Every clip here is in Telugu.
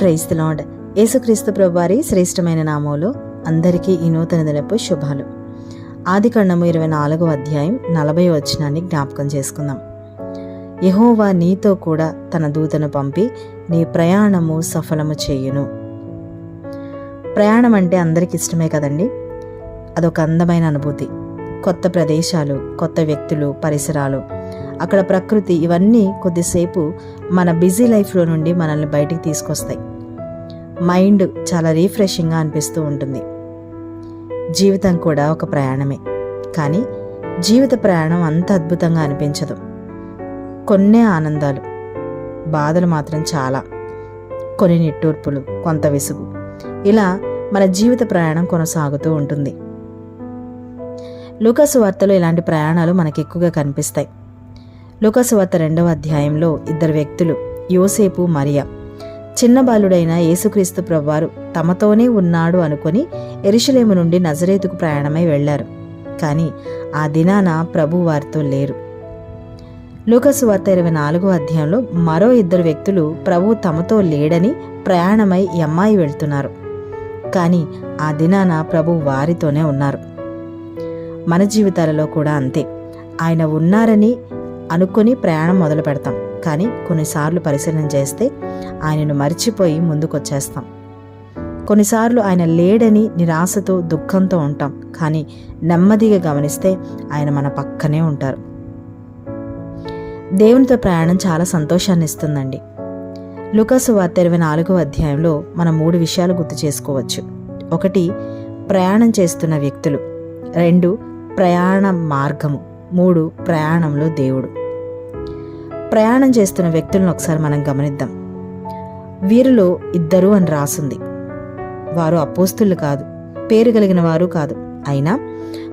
Praise lord. యేసుక్రీస్తు ప్రభువారి శ్రేష్టమైన నామంలో అందరికీ ఈ నూతన దినపు శుభాలు. ఆది కాండము ఇరవై నాలుగో అధ్యాయం నలభై వచనాన్ని జ్ఞాపకం చేసుకుందాం. యహోవా నీతో కూడా తన దూతను పంపి నీ ప్రయాణము సఫలము చేయును. ప్రయాణం అంటే అందరికి ఇష్టమే కదండి? అదొక అందమైన అనుభూతి. కొత్త ప్రదేశాలు కొత్త వ్యక్తులు పరిసరాలు అక్కడ ప్రకృతి ఇవన్నీ కొద్దిసేపు మన బిజీ లైఫ్లో నుండి మనల్ని బయటికి తీసుకొస్తాయి. మైండ్ చాలా రీఫ్రెషింగ్గా అనిపిస్తూ ఉంటుంది. జీవితం కూడా ఒక ప్రయాణమే. కానీ జీవిత ప్రయాణం అంత అద్భుతంగా అనిపించదు. కొన్నే ఆనందాలు బాధలు మాత్రం చాలా. కొన్ని నిట్టూర్పులు కొంత విసుగు. ఇలా మన జీవిత ప్రయాణం కొనసాగుతూ ఉంటుంది. లూకాసు వార్తలో ఇలాంటి ప్రయాణాలు మనకి ఎక్కువగా కనిపిస్తాయి. లోకసువార్త రెండవ అధ్యాయంలో ఇద్దరు వ్యక్తులు యోసేపు మరియా. చిన్న బాలుడైన యేసుక్రీస్తు ప్రభువారు తమతోనే ఉన్నాడు అనుకుని ఎరుషలేము నుండి నజరేతుకు ప్రయాణమై వెళ్ళారు కానీ ఆ దినాన ప్రభు వారితో లేరు. లోకసువార్త ఇరవై నాలుగో అధ్యాయంలో మరో ఇద్దరు వ్యక్తులు ప్రభు తమతో లేడని ప్రయాణమై అమ్మాయి వెళ్తున్నారు. కానీ ఆ దినాన ప్రభు వారితోనే ఉన్నారు. మన జీవితాలలో కూడా అంతే. ఆయన ఉన్నారని అనుకుని ప్రయాణం మొదలు పెడతాం. కానీ కొన్నిసార్లు పరిశీలన చేస్తే ఆయనను మర్చిపోయి ముందుకొచ్చేస్తాం. కొన్నిసార్లు ఆయన లేడని నిరాశతో దుఃఖంతో ఉంటాం. కానీ నెమ్మదిగా గమనిస్తే ఆయన మన పక్కనే ఉంటారు. దేవునితో ప్రయాణం చాలా సంతోషాన్ని ఇస్తుందండి. లుకాసు వార్త ఇరవై నాలుగవ అధ్యాయంలో మనం మూడు విషయాలు గుర్తు చేసుకోవచ్చు. ఒకటి ప్రయాణం చేస్తున్న వ్యక్తులు. రెండు ప్రయాణ మార్గము. మూడు ప్రయాణంలో దేవుడు. ప్రయాణం చేస్తున్న వ్యక్తులను ఒకసారి మనం గమనిద్దాం. వీరిలో ఇద్దరు అని రాసుంది. వారు అపోస్తులు కాదు పేరు కలిగిన వారు కాదు. అయినా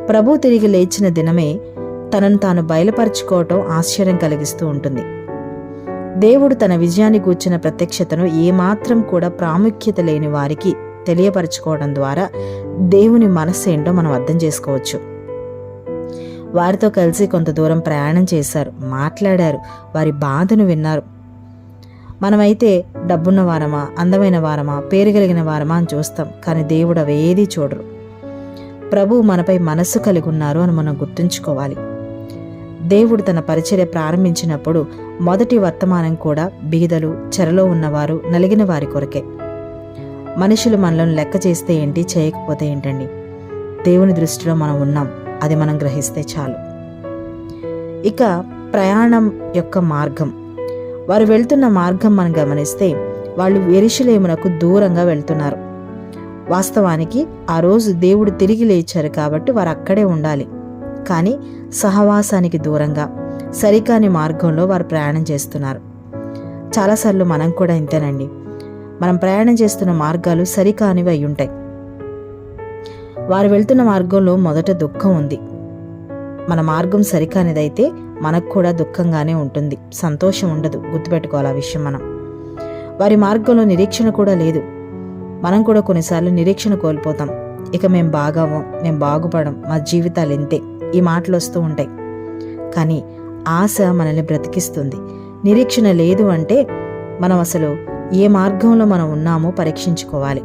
ప్రభు తిరిగి లేచిన దినమే తనను తాను బయలుపరుచుకోవటం ఆశ్చర్యం కలిగిస్తూ ఉంటుంది. దేవుడు తన విజయాన్ని కూర్చిన ప్రత్యక్షతను ఏమాత్రం కూడా ప్రాముఖ్యత లేని వారికి తెలియపరచుకోవడం ద్వారా దేవుని మనస్సు ఏంటో మనం అర్థం చేసుకోవచ్చు. వారితో కలిసి కొంత దూరం ప్రయాణం చేశారు. మాట్లాడారు. వారి బాధను విన్నారు. మనమైతే డబ్బున్న వారమా అందమైన వారమా పేరు కలిగిన వారమా అని చూస్తాం. కానీ దేవుడు అవేదీ చూడరు. ప్రభు మనపై మనస్సు కలిగి ఉన్నారు అని మనం గుర్తుంచుకోవాలి. దేవుడు తన పరిచర్య ప్రారంభించినప్పుడు మొదటి వర్తమానం కూడా బీదలు చెరలో ఉన్నవారు నలిగిన వారి కొరకే. మనుషులు మనలను లెక్క చేస్తే ఏంటి చేయకపోతే ఏంటండి? దేవుని దృష్టిలో మనం ఉన్నాం. అది మనం గ్రహిస్తే చాలు. ఇక ప్రయాణం యొక్క మార్గం. వారు వెళ్తున్న మార్గం మనం గమనిస్తే వాళ్ళు ఎరిశిలేమునకు దూరంగా వెళ్తున్నారు. వాస్తవానికి ఆ రోజు దేవుడు తిరిగి లేచారు కాబట్టి వారు అక్కడే ఉండాలి. కానీ సహవాసానికి దూరంగా సరికాని మార్గంలో వారు ప్రయాణం చేస్తున్నారు. చాలాసార్లు మనం కూడా ఇంతేనండి. మనం ప్రయాణం చేస్తున్న మార్గాలు సరికానివి అయి ఉంటాయి. వారు వెళ్తున్న మార్గంలో మొదట దుఃఖం ఉంది. మన మార్గం సరికానిదైతే మనకు కూడా దుఃఖంగానే ఉంటుంది. సంతోషం ఉండదు. గుర్తుపెట్టుకోవాలి ఆ విషయం మనం. వారి మార్గంలో నిరీక్షణ కూడా లేదు. మనం కూడా కొన్నిసార్లు నిరీక్షణ కోల్పోతాం. ఇక మేం బాగవం మేం బాగుపడం మా జీవితాలు ఇంతే. ఈ మాటలు వస్తూ ఉంటాయి. కానీ ఆశ మనల్ని బ్రతికిస్తుంది. నిరీక్షణ లేదు అంటే మనం అసలు ఏ మార్గంలో మనం ఉన్నామో పరీక్షించుకోవాలి.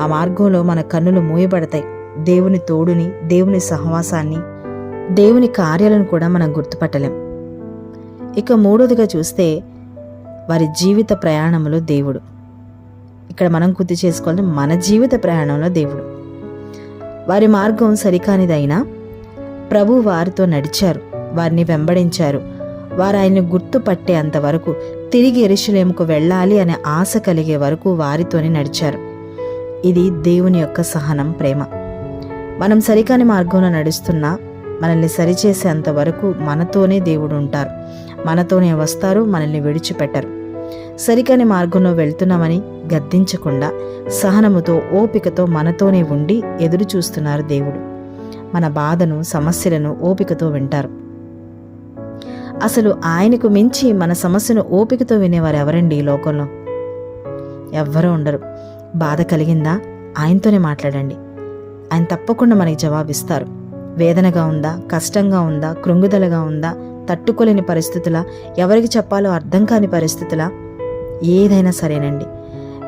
ఆ మార్గంలో మన కన్నులు మూయబడతాయి. దేవుని తోడుని దేవుని సహవాసాన్ని దేవుని కార్యాలను కూడా మనం గుర్తుపట్టలేం. ఇక మూడోదిగా చూస్తే వారి జీవిత ప్రయాణంలో దేవుడు. ఇక్కడ మనం గుర్తు చేసుకోవాలి మన జీవిత ప్రయాణంలో దేవుడు. వారి మార్గం సరికానిదైనా ప్రభు వారితో నడిచారు వారిని వెంబడించారు వారు ఆయన్ని గుర్తుపట్టే అంతవరకు తిరిగి ఎరుషులేముకు వెళ్ళాలి అనే ఆశ కలిగే వరకు వారితోనే నడిచారు. ఇది దేవుని యొక్క సహనం ప్రేమ. మనం సరికాని మార్గంలో నడుస్తున్నా మనల్ని సరిచేసేంత వరకు మనతోనే దేవుడు ఉంటారు. మనతోనే వస్తారు మనల్ని విడిచిపెట్టరు. సరికాని మార్గంలో వెళ్తున్నామని గద్దించకుండా సహనముతో ఓపికతో మనతోనే ఉండి ఎదురు చూస్తున్నారు దేవుడు. మన బాధను సమస్యలను ఓపికతో వింటారు. అసలు ఆయనకు మించి మన సమస్యను ఓపికతో వినేవారు ఎవరండి ఈ లోకంలో? ఎవ్వరూ ఉండరు. బాధ కలిగిందా? ఆయనతోనే మాట్లాడండి. ఆయన తప్పకుండా మనకి జవాబిస్తారు. వేదనగా ఉందా? కష్టంగా ఉందా? కృంగుదలగా ఉందా? తట్టుకోలేని పరిస్థితులా? ఎవరికి చెప్పాలో అర్థం కాని పరిస్థితులా? ఏదైనా సరేనండి.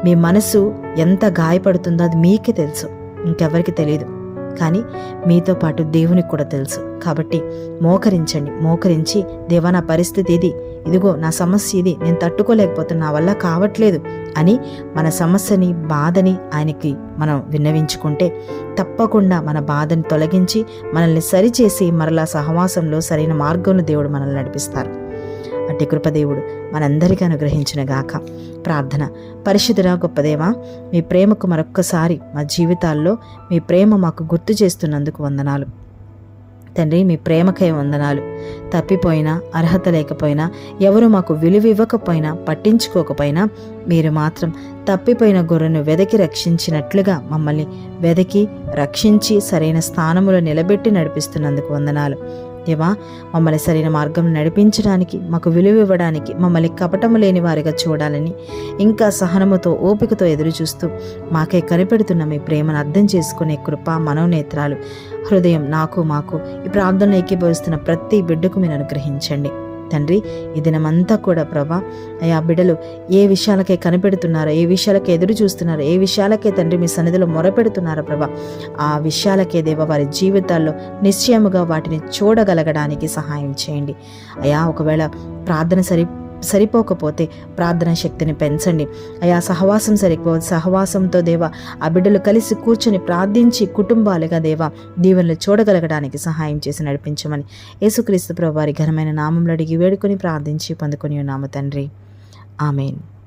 మీ మనసు ఎంత గాయపడుతుందో అది మీకే తెలుసు. ఇంకెవరికి తెలియదు కానీ మీతో పాటు దేవునికి కూడా తెలుసు. కాబట్టి మోకరించండి. మోకరించి దేవా నా పరిస్థితి ఇది. ఇదిగో నా సమస్య ఇది. నేను తట్టుకోలేకపోతున్నా. నా వల్ల కావట్లేదు అని మన సమస్యని బాధని ఆయనకి మనం విన్నవించుకుంటే తప్పకుండా మన బాధని తొలగించి మనల్ని సరిచేసి మరలా సహవాసంలో సరైన మార్గంలో దేవుడు మనల్ని నడిపిస్తారు. అట్టి కృపదేవుడు మనందరికీ అనుగ్రహించిన గాక. ప్రార్థన. పరిశుద్ధురా గొప్పదేవా మీ ప్రేమకు మరొక్కసారి మా జీవితాల్లో మీ ప్రేమ మాకు గుర్తు చేస్తున్నందుకు వందనాలు. తండ్రి మీ ప్రేమకై వందనాలు. తప్పిపోయినా అర్హత లేకపోయినా ఎవరు మాకు విలువ ఇవ్వకపోయినా పట్టించుకోకపోయినా మీరు మాత్రం తప్పిపోయిన గొర్రెను వెదకి రక్షించినట్లుగా మమ్మల్ని వెదకి రక్షించి సరైన స్థానములో నిలబెట్టి నడిపిస్తున్నందుకు వందనాలు. దేవా మమ్మల్ని సరైన మార్గం నడిపించడానికి మాకు విలువ ఇవ్వడానికి మమ్మల్ని కపటము లేని వారిగా చూడాలని ఇంకా సహనముతో ఓపికతో ఎదురు చూస్తూ మాకే కనిపెడుతున్న మీ ప్రేమను అర్థం చేసుకునే కృప మనోనేత్రాలు. హృదయం నాకు మాకు ఈ ప్రార్థనలో ఏకీభవిస్తున్న ప్రతి బిడ్డకు మీరు అనుగ్రహించండి. తండ్రి ఈ దినమంతా కూడా ప్రభా అయ్యా బిడ్డలు ఏ విషయాలకే కనిపెడుతున్నారో ఏ విషయాలకే ఎదురు చూస్తున్నారో ఏ విషయాలకే తండ్రి మీ సన్నిధిలో మొరపెడుతున్నారో ప్రభా ఆ విషయాలకే దేవ వారి జీవితాల్లో నిశ్చయముగా వాటిని చూడగలగడానికి సహాయం చేయండి. అయా ఒకవేళ ప్రార్థన సరి సరిపోకపోతే ప్రార్థన శక్తిని పెంచండి. అయా సహవాసం సరిపోతే సహవాసంతో దేవ ఆ బిడ్డలు కలిసి కూర్చొని ప్రార్థించి కుటుంబాలుగా దేవ దీవెనలు చూడగలగడానికి సహాయం చేసి నడిపించమని యేసుక్రీస్తు ప్రభు వారి ఘనమైన నామంలో అడిగి వేడుకొని ప్రార్థించి పొందుకొని ఉన్నాము తండ్రి. ఆమెన్.